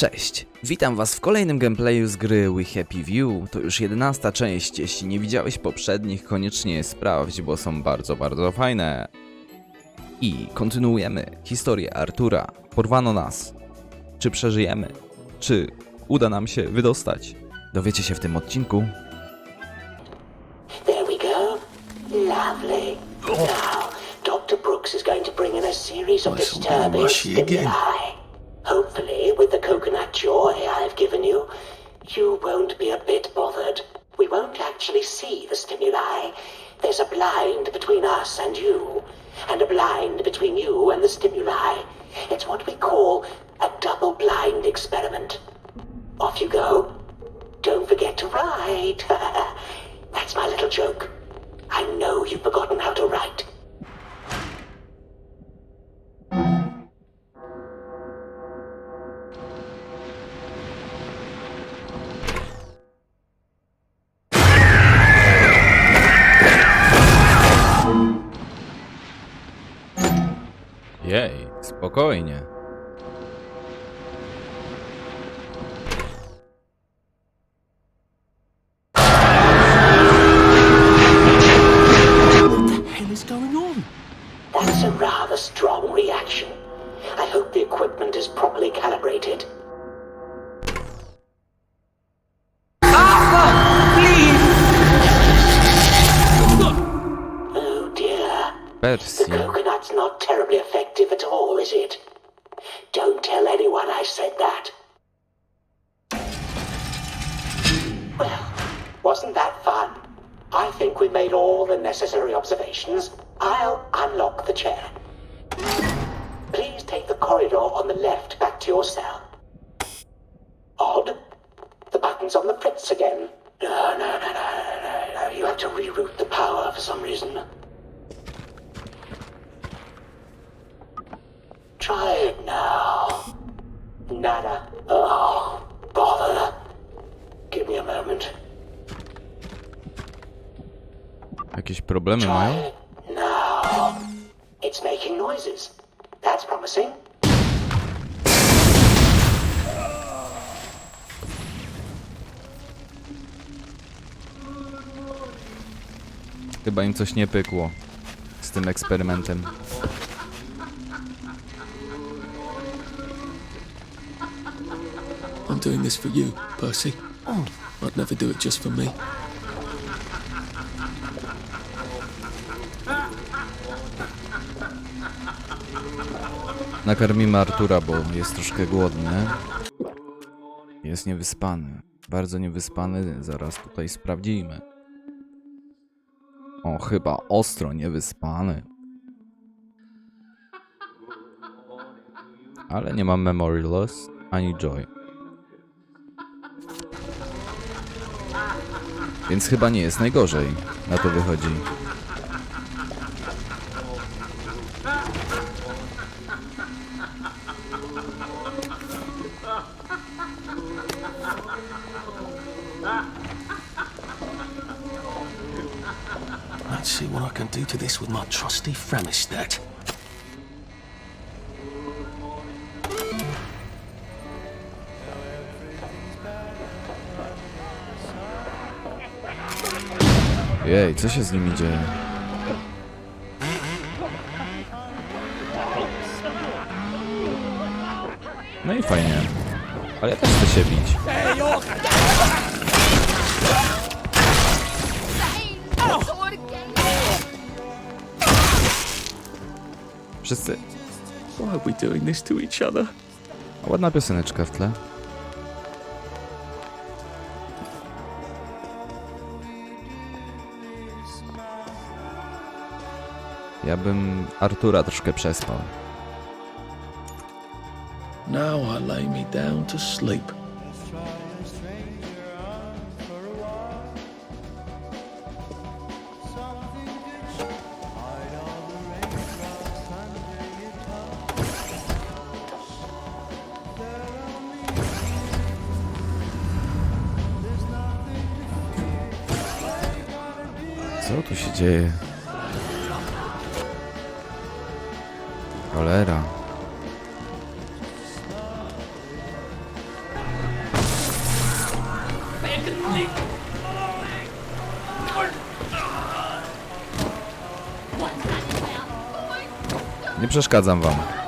Cześć, witam was w kolejnym gameplayu z gry We Happy View. To już jedenasta część, jeśli nie widziałeś poprzednich, koniecznie je sprawdź, bo są bardzo, bardzo fajne. I kontynuujemy historię Artura. Porwano nas. Czy przeżyjemy? Czy uda nam się wydostać? Dowiecie się w tym odcinku. There we go. Lovely. Now, Dr. Brooks is going to bring in a series of disturbing stimuli. Joy I've given you, you won't be a bit bothered. We won't actually see the stimuli. There's a blind between us and you, and a blind between you and the stimuli. It's what we call a double blind experiment. Off you go. Don't forget to write. That's my little joke. I know you've forgotten how to write. Spokojnie. That's a rather strong reaction. I hope the equipment is properly calibrated. Arthur, please! Oh dear. Percy. Coconut's not terribly effective at all, is it? Don't tell anyone I said that. Well, wasn't that fun? I think we made all the necessary observations. I'll unlock the chair. Please take the corridor on the left back to your cell. Odd. The button's on the Fritz again. No, no, no, no, no, no. You have to reroute the power for some reason. Try it now. Nada. Oh, bother. Give me a moment. Jakieś problemy mają? now. It's making noises. That's promising. Chyba im coś nie pykło z tym eksperymentem. I'm doing this for you, Percy. I'd never do it just for me. Nakarmimy Artura, bo jest troszkę głodny. Jest niewyspany. Bardzo niewyspany. Zaraz tutaj sprawdzimy. O, chyba ostro niewyspany. Ale nie mam memory loss ani joy. Więc chyba nie jest najgorzej. Na to wychodzi. Let's see what I can do to this with my trusty. Co się z nimi dzieje? No i fajnie. Ale ja też chcę się bić. Wszyscy. Why are we doing this to each other? A ładna pioseneczka w tle. Ja bym Artura troszkę przespał. Now I lay me down to sleep. Co tu się dzieje? Cholera. Nie przeszkadzam wam.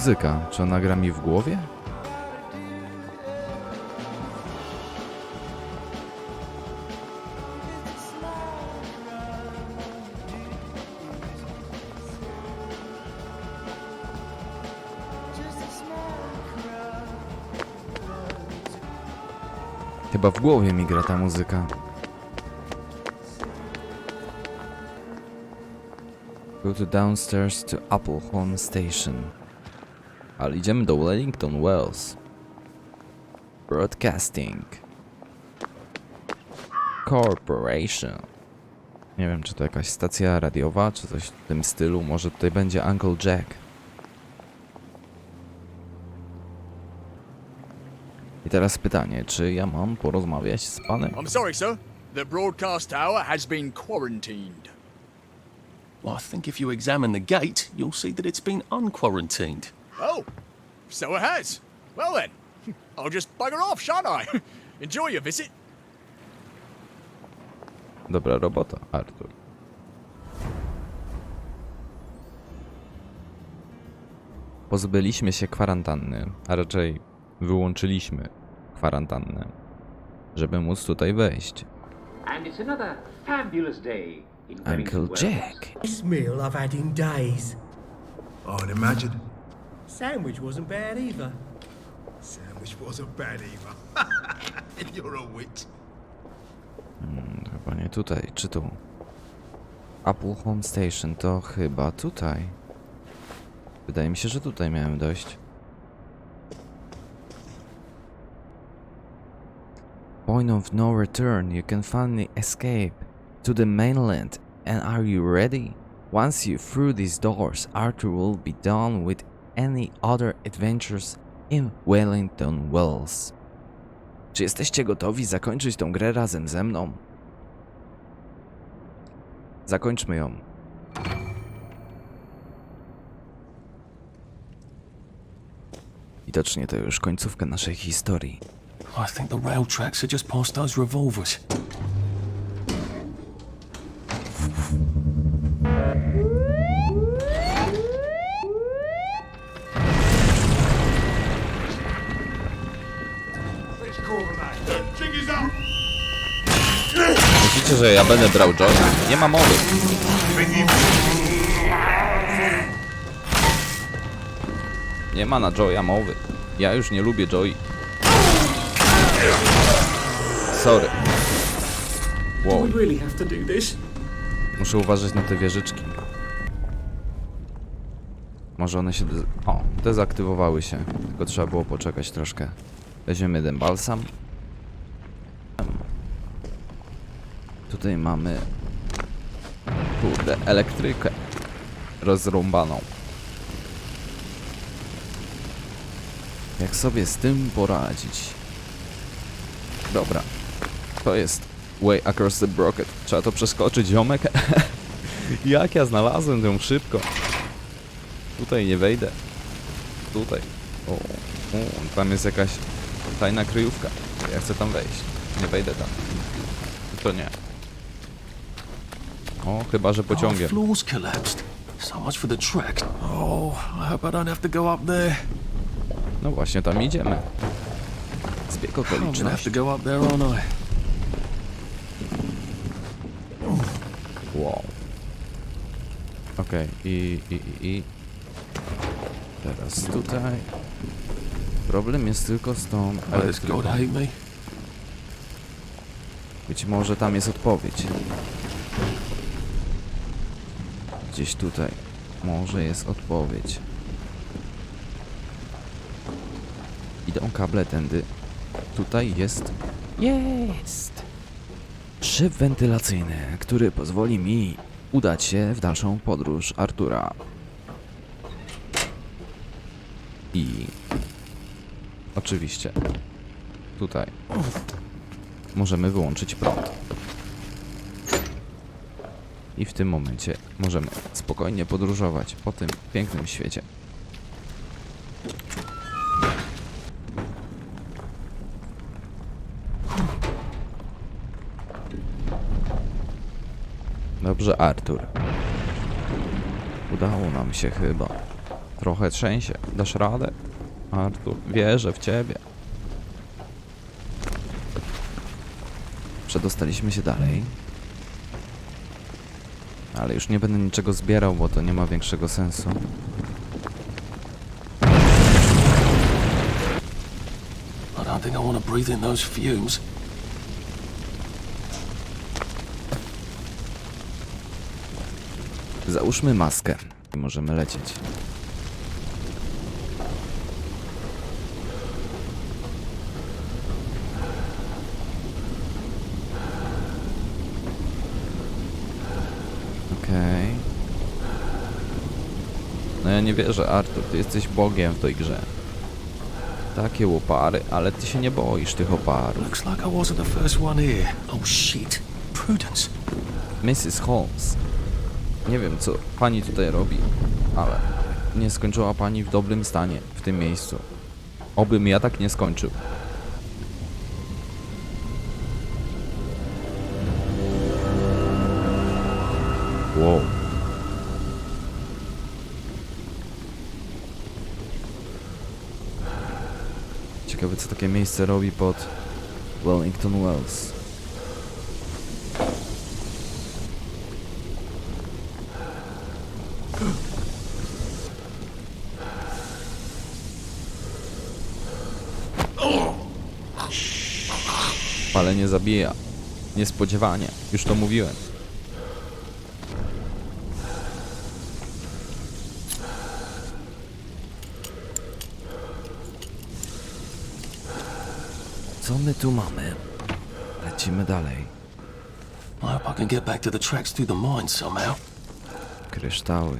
Muzyka? Czy ona gra mi w głowie? Chyba w głowie mi gra ta muzyka. Go to downstairs to Applehorn Station. Ale idziemy do Wellington Wells. Broadcasting. Corporation. Nie wiem, czy to jakaś stacja radiowa, czy coś w tym stylu. Może tutaj będzie Uncle Jack. I teraz pytanie, czy ja mam porozmawiać z panem? I'm sorry, sir. The broadcast tower has been quarantined. Well, I think if you examine the gate, you'll see that it's been unquarantined. Oh, so it has. Well then, I'll just bugger off, shan't I? Enjoy your visit. Dobra robota, Artur. Pozbyliśmy się kwarantanny, a raczej wyłączyliśmy kwarantannę, żeby móc tutaj wejść. And it's another fabulous day in Uncle. Jack. Best meal I've had in days. I'd imagine. Sandwich wasn't bad either. Sandwich wasn't bad either. You're a wit. Hmm, chyba nie tutaj, czy tu? Apple Home Station to chyba tutaj. Wydaje mi się, że tutaj miałem dojść. Point of no return, you can finally escape to the mainland. And are you ready? Once you're through these doors, Arthur will be done with any other adventures in Wellington Wells. Czy jesteście gotowi zakończyć tą grę razem ze mną? Zakończmy ją. Widocznie to już końcówka naszej historii. I think the rail tracks are just past those revolvers. Myślicie, że ja będę brał Joy? Nie ma mowy. Nie ma na Joya mowy. Ja już nie lubię Joy. Sorry. Wow, muszę uważać na te wieżyczki. Może one się... O, dezaktywowały się. Tylko trzeba było poczekać troszkę. Weźmiemy jeden balsam. Tutaj mamy... Kurde, elektrykę. Rozrąbaną. Jak sobie z tym poradzić? Dobra. To jest Way Across the Brocket. Trzeba to przeskoczyć, ziomek. Jak ja znalazłem ją szybko. Tutaj nie wejdę. Tutaj. O, o, tam jest jakaś tajna kryjówka. Ja chcę tam wejść. Nie wejdę tam. To nie. O, chyba, że pociągiem. floor's collapsed. So much for the track. Oh, I hope I don't have to go up there. No właśnie, tam idziemy. Zbieg I'm gonna have to okoliczności. go up there, aren't I? Wow. Okej, i, i, i, i... Teraz tutaj... Problem jest tylko z tą Does elektryką. God hate me? Być może tam jest odpowiedź. Gdzieś tutaj. Może jest odpowiedź. Idą kable tędy. Tutaj jest. Jest! Szyb wentylacyjny, który pozwoli mi udać się w dalszą podróż Artura. I. Oczywiście. tutaj możemy wyłączyć prąd. I w tym momencie możemy spokojnie podróżować po tym pięknym świecie. Dobrze, Artur. Udało nam się chyba. Trochę trzęsie. Dasz radę? Artur, wierzę w ciebie. Przedostaliśmy się dalej. Ale już nie będę niczego zbierał, bo to nie ma większego sensu. I don't think I want to breathe in those fumes. Załóżmy maskę i możemy lecieć. Okej. No ja nie wierzę, Artur, ty jesteś bogiem w tej grze. Takie łopary, ale ty się nie boisz tych oparów. Looks like I wasn't the first one here. Oh shit. Prudence. Mrs. Holmes. Nie wiem, co pani tutaj robi, ale nie skończyła pani w dobrym stanie w tym miejscu. Obym ja tak nie skończył. Co takie miejsce robi pod Wellington Wells. Palenie zabija. Niespodziewanie. Już to mówiłem. Co my tu mamy? Lecimy dalej. I hope I can get back to the tracks through the mine somehow. Kryształy.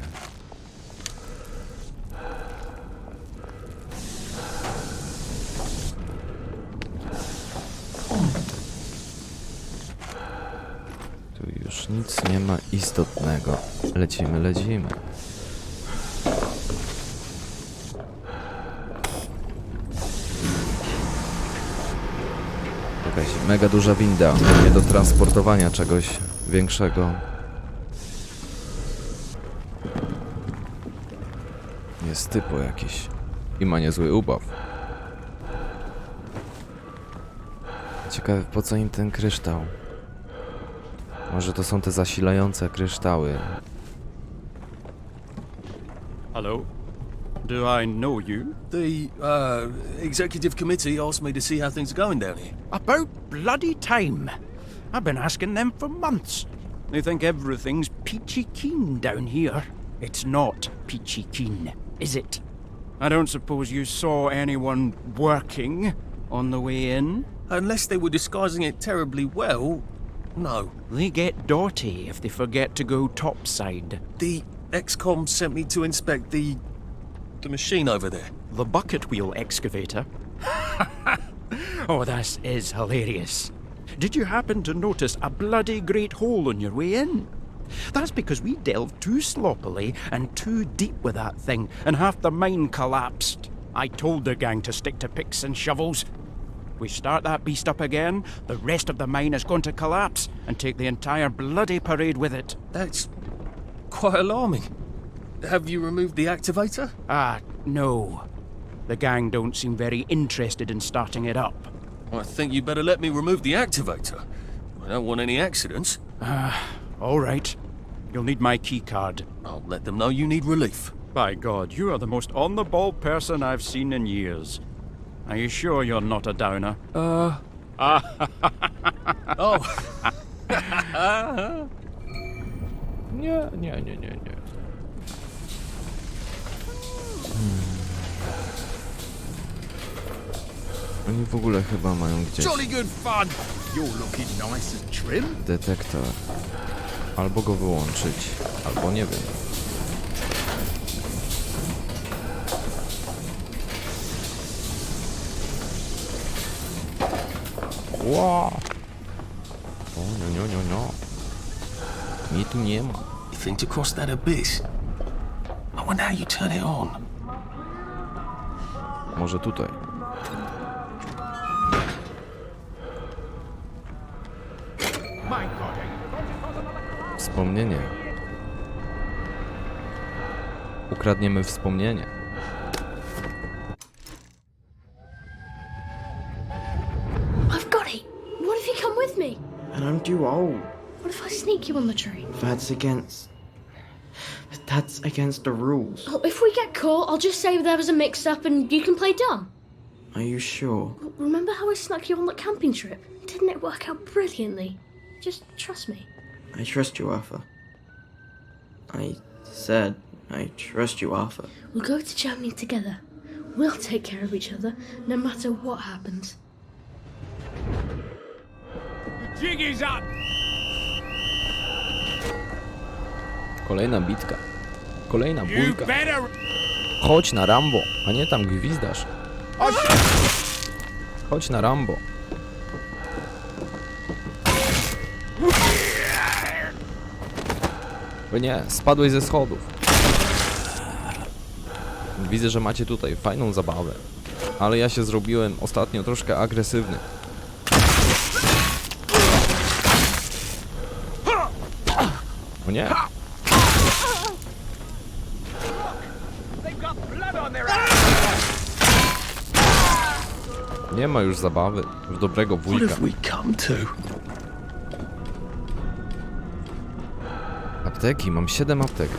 Tu już nic nie ma istotnego. Lecimy, lecimy. Jakaś mega duża winda, nie do transportowania czegoś większego. Jest typo jakiś. I ma niezły ubaw. Ciekawe po co im ten kryształ. Może to są te zasilające kryształy. Hello. Do I know you? The uh, executive committee asked me to see how things are going down here. About bloody time. I've been asking them for months. They think everything's peachy keen down here. It's not peachy keen, is it? I don't suppose you saw anyone working on the way in? Unless they were disguising it terribly well, no. They get dotty if they forget to go topside. The XCOM sent me to inspect the the machine over there. The bucket wheel excavator. oh, this is hilarious. Did you happen to notice a bloody great hole on your way in? That's because we delved too sloppily and too deep with that thing, and half the mine collapsed. I told the gang to stick to picks and shovels. We start that beast up again, the rest of the mine is going to collapse and take the entire bloody parade with it. That's quite alarming. Have you removed the activator? Ah, no. The gang don't seem very interested in starting it up. I think you better let me remove the activator. I don't want any accidents. Ah, All right. You'll need my key card. I'll let them know you need relief. By God, you are the most on the ball person I've seen in years. Are you sure you're not a downer? Oh, Nie, nie, nie, nie, nie. Oni w ogóle chyba mają gdzieś Jolly good fun. You're looking nice and trim. detektor. Albo go wyłączyć, albo nie wiem. Ła! O, no, no, no, no. Mnie tu nie ma. You think to cross that abyss? I wonder how you turn it on. Może tutaj. Wspomnienie. Ukradniemy wspomnienie. I've got it. What if you come with me? And I'm too old. What if I sneak you on the train? That's against. That's against the rules. Oh, if we get caught, I'll just say there was a mix-up and you can play dumb. Are you sure? Remember how I snuck you on that camping trip? Didn't it work out brilliantly? Just trust me. I trust you, Arthur. I said I trust you, Arthur. We'll go to Germany together. We'll take care of each other, no matter what happens. Jig is up! Kolejna bitka. Kolejna You bójka. better. Chodź na Rambo, a nie tam gwizdasz. Chodź na Rambo. O nie, spadłeś ze schodów. Widzę, że macie tutaj fajną zabawę. Ale ja się zrobiłem ostatnio troszkę agresywny. O nie. Nie ma już zabawy w dobrego wujka. Apteki, mam 7 aptek.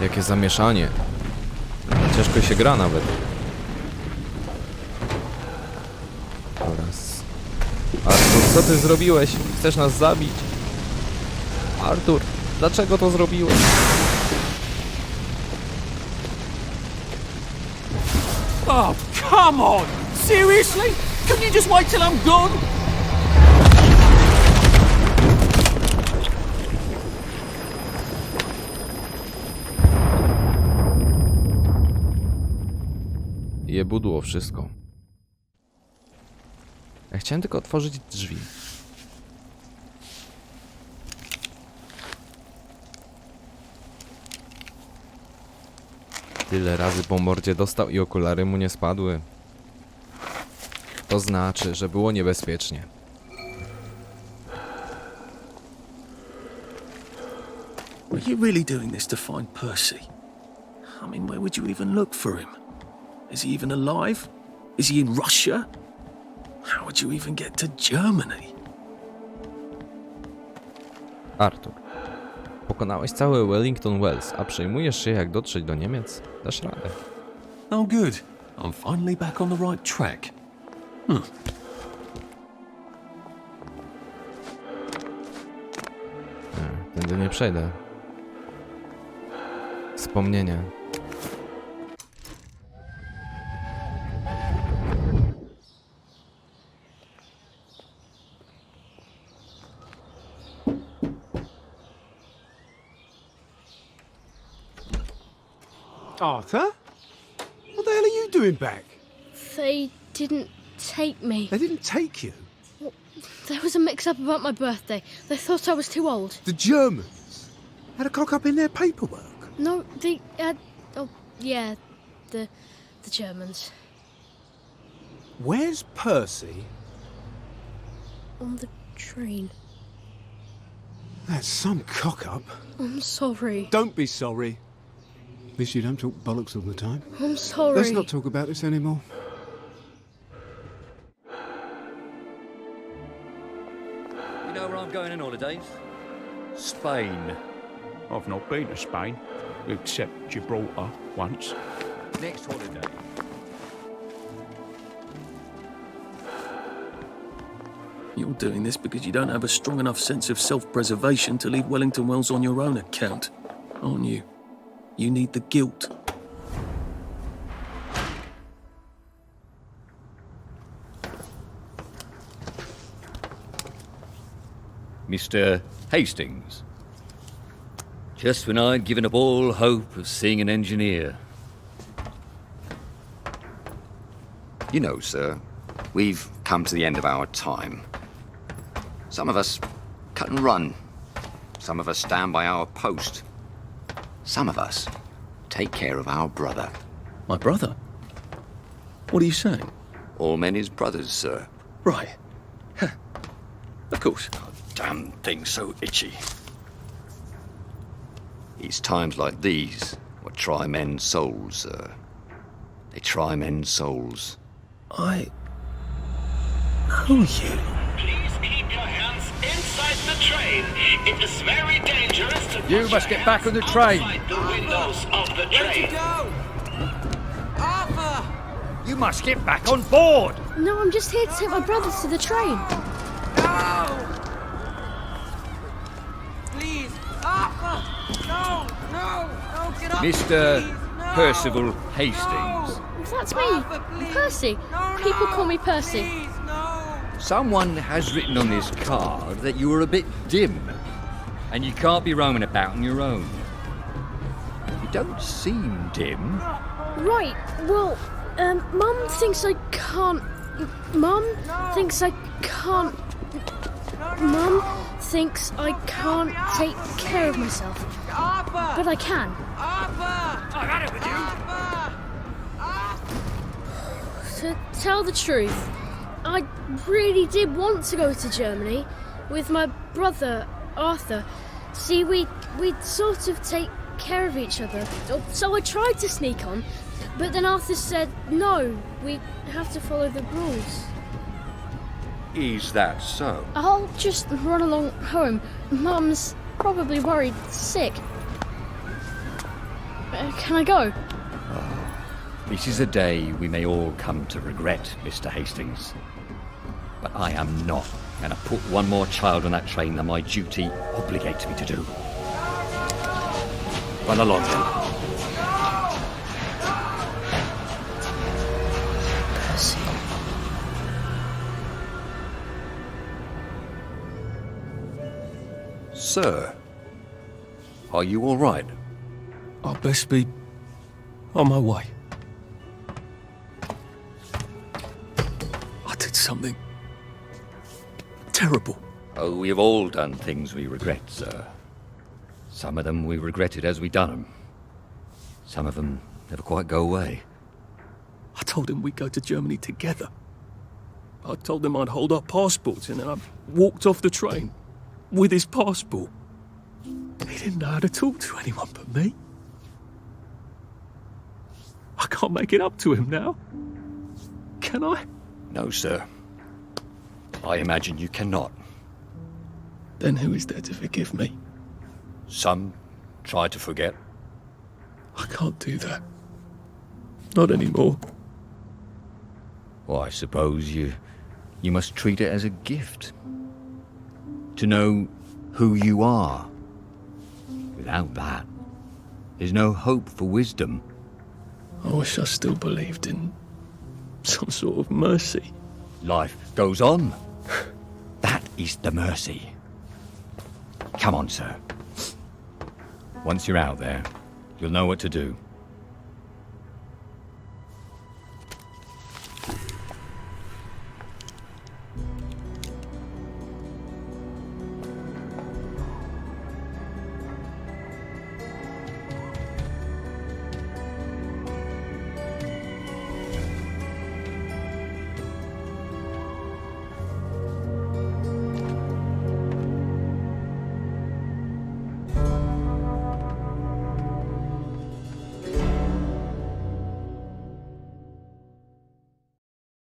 Jakie zamieszanie. Ciężko się gra nawet. Oraz. Artur, co ty zrobiłeś? Chcesz nas zabić? Artur, dlaczego to zrobiłeś? Oh, come on! Seriously? Couldn't you just wait till I'm gone? Je budło wszystko. Ja chciałem tylko otworzyć drzwi. Tyle razy po mordzie dostał i okulary mu nie spadły. To znaczy, że było niebezpiecznie. Are you really doing this to find Percy? I mean, where would you even look for him? Is he even alive? Is he in Russia? How would you even get to Germany? Artur. Pokonałeś cały Wellington Wells, a przejmujesz się jak dotrzeć do Niemiec? Dasz radę. Oh, good. I'm finally back on the right track. Tędy nie przejdę. Wspomnienie. Arthur? What the hell are you doing back? They didn't take me. They didn't take you. There was a mix-up about my birthday. They thought I was too old. The Germans had a cock up in their paperwork. No, the uh, oh yeah, the the Germans Where's Percy? on the train. That's some cock up. I'm sorry. Don't be sorry. At least you don't talk bollocks all the time. I'm sorry. Let's not talk about this anymore. You know where I'm going on holidays? Spain. I've not been to Spain, except Gibraltar once. Next holiday. You're doing this because you don't have a strong enough sense of self preservation to leave Wellington Wells on your own account, aren't you? You need the guilt. Mr. Hastings. Just when I'd given up all hope of seeing an engineer. You know, sir, we've come to the end of our time. Some of us cut and run. Some of us stand by our post. Some of us take care of our brother. My brother? What are you saying? All men is brothers, sir. Right. Huh. Of course. Oh, damn thing so itchy. It's times like these what try men's souls, sir. They try men's souls. I know you. Please keep your hands inside the train. It is very dangerous to You must get back on the train. the windows of the train. You must get back on board! No, I'm just here to take my brothers to the train. No! Please, Arthur! No, no, no, get up! Mr. please, no. Percival Hastings. That's me, Arthur. Percy. No, People no, call me Percy. Please, no. Someone has written on this card that you are a bit dim, and you can't be roaming about on your own. You don't seem dim. Right, well, um, Mum thinks I can't. Mum thinks I can't. Mum thinks I can't take care of myself. But I can. I've had it with you! Arthur! To tell the truth, I really did want to go to Germany with my brother Arthur. See, we we sort of take care of each other. So I tried to sneak on, but then Arthur said no. We have to follow the rules. Is that so? I'll just run along home. Mum's probably worried sick. Uh, can I go? This is a day we may all come to regret, Mr. Hastings. But I am not going to put one more child on that train than my duty obligates me to do. Run along then. Sir, are you all right? I'll best be on my way. I did something terrible. Oh, we have all done things we regret, sir. Some of them we regretted as we done them. Some of them never quite go away. I told him we'd go to Germany together. I told him I'd hold our passports and then I walked off the train with his passport. He didn't know how to talk to anyone but me. I can't make it up to him now. Can I? No, sir. I imagine you cannot. Then who is there to forgive me? Some try to forget. I can't do that. Not anymore. Well, I suppose you you must treat it as a gift. To know who you are. Without that, there's no hope for wisdom. I wish I still believed in some sort of mercy. Life goes on. That is the mercy. Come on, sir. Once you're out there, you'll know what to do.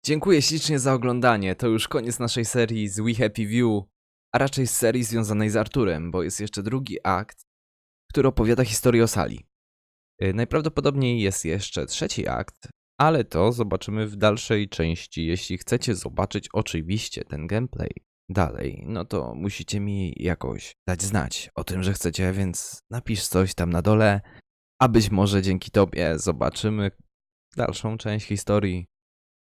Dziękuję ślicznie za oglądanie. To już koniec naszej serii z We Happy View, a raczej z serii związanej z Arturem, bo jest jeszcze drugi akt, który opowiada historię o sali. Y, najprawdopodobniej jest jeszcze trzeci akt, ale to zobaczymy w dalszej części. Jeśli chcecie zobaczyć oczywiście ten gameplay dalej, no to musicie mi jakoś dać znać o tym, że chcecie, więc napisz coś tam na dole, a być może dzięki tobie zobaczymy dalszą część historii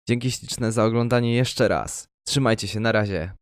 Dzięki śliczne za oglądanie jeszcze raz. Trzymajcie się, na razie.